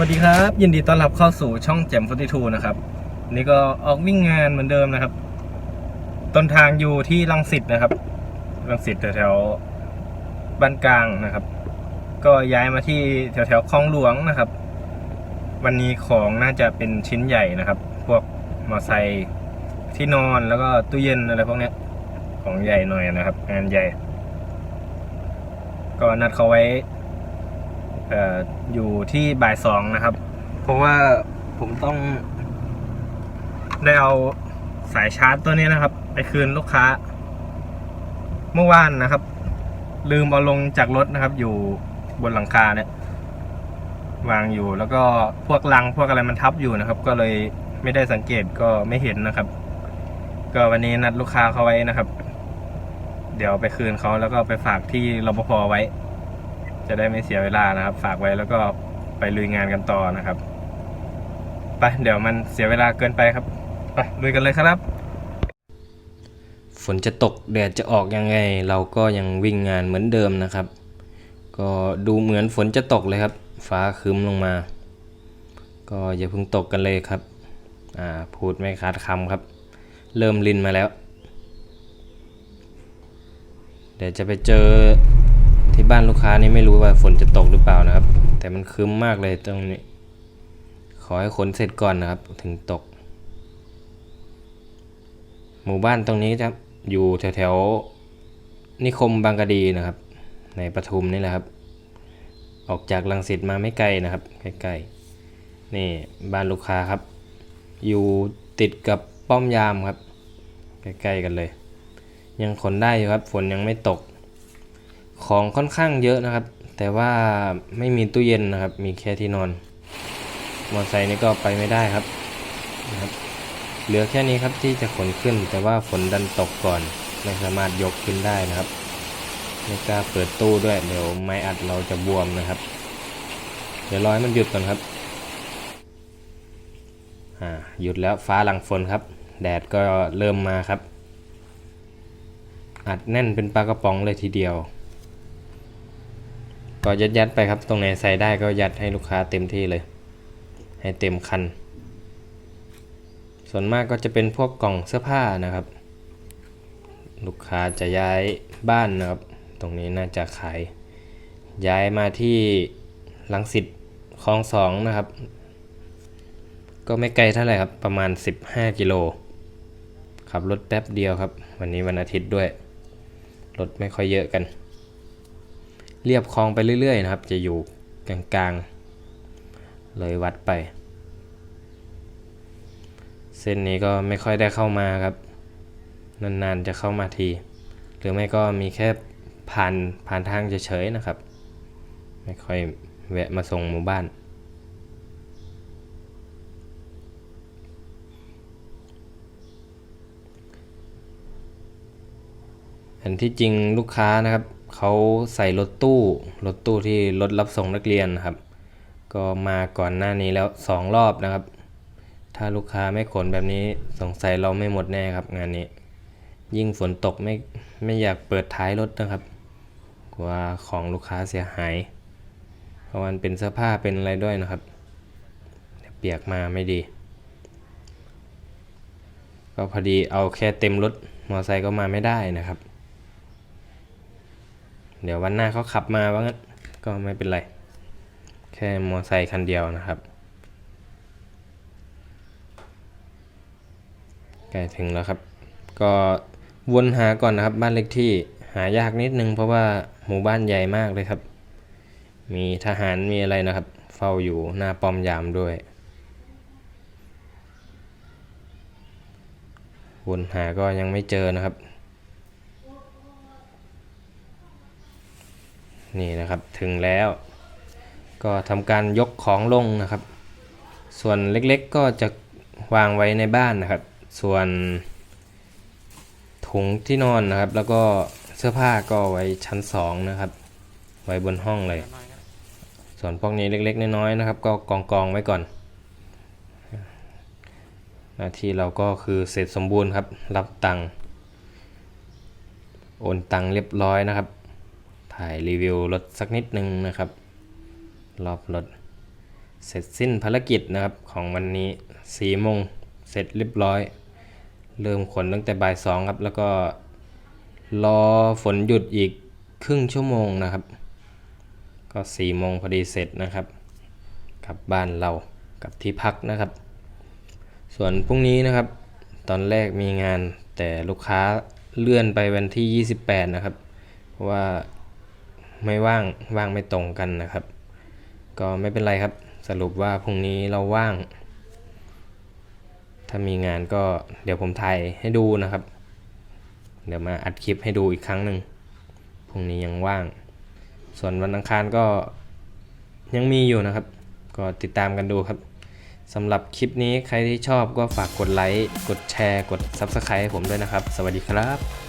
วัสดีครับ ยินดีต้อนรับเข้าสู่ช่องแจมฟอร์ทูนะครับ นี่ก็ออกวิ่งงานเหมือนเดิมนะครับ ต้นทางอยู่ที่ลังสิตนะครับลังสิตแถวๆบ้านกลางนะครับ ก็ย้ายมาที่แถวๆคลองหลวงนะครับ วันนี้ของน่าจะเป็นชิ้นใหญ่นะครับ พวกมอไซค์ที่นอนแล้วก็ตู้เย็นอะไรพวกนี้ของใหญ่หน่อยนะครับ งานใหญ่ ก็นัดเขาไว้ อยู่ที่บ่ายสองนะครับ เพราะว่าผมต้อง ได้เอาสายชาร์จตัวนี้นะครับ ไปคืนลูกค้า เมื่อวานนะครับ ลืมเอาลงจากรถนะครับ อยู่บนหลังคาเนี่ยวางอยู่แล้วก็พวกลังพวกอะไรมันทับอยู่นะครับ ก็เลยไม่ได้สังเกตก็ไม่เห็นนะครับ ก็วันนี้นัดลูกค้าเขาไว้นะครับ เดี๋ยวไปคืนเขาแล้วก็ไปฝากที่รปภไว้ จะได้ไม่เสียเวลานะครับ ฝากไว้แล้วก็ไปลุยงานกันต่อนะครับไปเดี๋ยวมันเสียเวลาเกินไปครับไปลุยกันเลยครับ ฝนจะตกแดดจะออกยังไง เราก็ยังวิ่งงานเหมือนเดิมนะครับ ก็ดูเหมือนฝนจะตกเลยครับ ฟ้าครึ้มลงมา ก็อย่าเพิ่งตกกันเลยครับอ่าพูดไม่ขาดคำครับ เริ่มลินมาแล้ว เดี๋ยวจะไปเจอ ที่บ้านลูกค้านี่ไม่รู้ว่าฝนจะตกหรือเปล่านะครับ แต่มันครึ้มมากเลยตรงนี้ ขอให้ขนเสร็จก่อนนะครับ ถึงตก หมู่บ้านตรงนี้จะอยู่แถวๆนิคมบางกะดีนะครับ ในปทุมนี่แหละครับ ออกจากลังสิตมาไม่ไกลนะครับใกล้ๆนี่บ้านลูกค้าครับ อยู่ติดกับป้อมยามครับใกล้ๆกันเลย ยังขนได้อยู่ครับฝนยังไม่ตก ของค่อนข้างเยอะนะครับ แต่ว่าไม่มีตู้เย็นนะครับ มีแค่ที่นอน มอเตอร์ไซค์นี่ก็ไปไม่ได้ครับนะครับ เหลือแค่นี้ครับที่จะขนขึ้น แต่ว่าฝนดันตกก่อน ไม่สามารถยกขึ้นได้นะครับ ไม่กล้าเปิดตู้ด้วย เดี๋ยวไม้อัดเราจะบวมนะครับ เดี๋ยวรอให้มันหยุดก่อนครับ อ่า หยุดแล้วฟ้าหลังฝนครับ แดดก็เริ่มมาครับอัดแน่นเป็นปลากระป๋องเลยทีเดียว ก็ยัดยัดไปครับ ตรงไหนใส่ได้ก็ยัดให้ลูกค้าเต็มที่เลย ให้เต็มคัน ส่วนมากก็จะเป็นพวกกล่องเสื้อผ้านะครับ ลูกค้าจะย้ายบ้านนะครับ ตรงนี้น่าจะขาย ย้ายมาที่ลังสิตคลองสองนะครับ ก็ไม่ไกลเท่าไหร่ครับ ประมาณ 15 กิโล ขับรถแป๊บเดียวครับ วันนี้วันอาทิตย์ด้วย รถไม่ค่อยเยอะกัน เรียบคลองไปเรื่อยๆนะครับ จะอยู่กลางๆ เลยวัดไป เส้นนี้ก็ไม่ค่อยได้เข้ามาครับ นานๆจะเข้ามาที หรือไม่ก็มีแค่ผ่านผ่านทางเฉยๆนะครับ ไม่ค่อยแวะมาส่งหมู่บ้าน อันที่จริงลูกค้านะครับ เขาใส่รถตู้ รถตู้ที่รถรับส่งนักเรียนครับ ก็มาก่อนหน้านี้แล้วสองรอบนะครับ ถ้าลูกค้าไม่ขนแบบนี้สงสัยเราไม่หมดแน่ครับงานนี้ ยิ่งฝนตกไม่ไม่อยากเปิดท้ายรถนะครับ กลัวของลูกค้าเสียหาย เพราะมันเป็นเสื้อผ้าเป็นอะไรด้วยนะครับเดี๋ยวเปียกมาไม่ดี ก็พอดีเอาแค่เต็มรถมอเตอร์ไซค์ก็มาไม่ได้นะครับ เดี๋ยววันหน้าเขาขับมาว่างั้นก็ไม่เป็นไร แค่มอไซค์คันเดียวนะครับใกล้ถึงแล้วครับ ก็วนหาก่อนนะครับบ้านเลขที่หายากนิดนึงเพราะว่าหมู่บ้านใหญ่มากเลยครับ มีทหารมีอะไรนะครับ เฝ้าอยู่หน้าป้อมยามด้วย วนหาก็ยังไม่เจอนะครับ นี่นะครับถึงแล้ว ก็ทำการยกของลงนะครับ ส่วนเล็กๆก็จะวางไว้ในบ้านนะครับ ส่วนถุงที่นอนนะครับ แล้วก็เสื้อผ้าก็ไว้ชั้นสองนะครับ ไว้บนห้องเลย ส่วนพวกนี้เล็กๆน้อยๆนะครับ ก็กองกองไว้ก่อน หน้าที่เราก็คือเสร็จสมบูรณ์ครับ รับตังค์โอนตังค์เรียบร้อยนะครับ ถ่ายรีวิวรถสักนิดนึงนะครับ รอบรถ เสร็จสิ้นภารกิจนะครับของวันนี้สี่โมงเสร็จเรียบร้อย เริ่มขนตั้งแต่บ่ายสองครับ แล้วก็รอฝนหยุดอีกครึ่งชั่วโมงนะครับ ก็สี่โมงพอดีเสร็จนะครับกลับบ้านเรากลับที่พักนะครับ ส่วนพรุ่งนี้นะครับ ตอนแรกมีงานแต่ลูกค้าเลื่อนไปวันที่ 28 นะครับ เพราะว่า ไม่ว่างว่างไม่ตรงกันนะครับ ก็ไม่เป็นไรครับ สรุปว่าพรุ่งนี้เราว่าง ถ้ามีงานก็เดี๋ยวผมถ่ายให้ดูนะครับ เดี๋ยวมาอัดคลิปให้ดูอีกครั้งหนึ่งพรุ่งนี้ยังว่าง ส่วนวันอังคารก็ยังมีอยู่นะครับ ก็ติดตามกันดูครับสำหรับคลิปนี้ใครที่ชอบก็ฝากกดไลค์ กดแชร์ กด Subscribe ให้ผมด้วยนะครับ สวัสดีครับ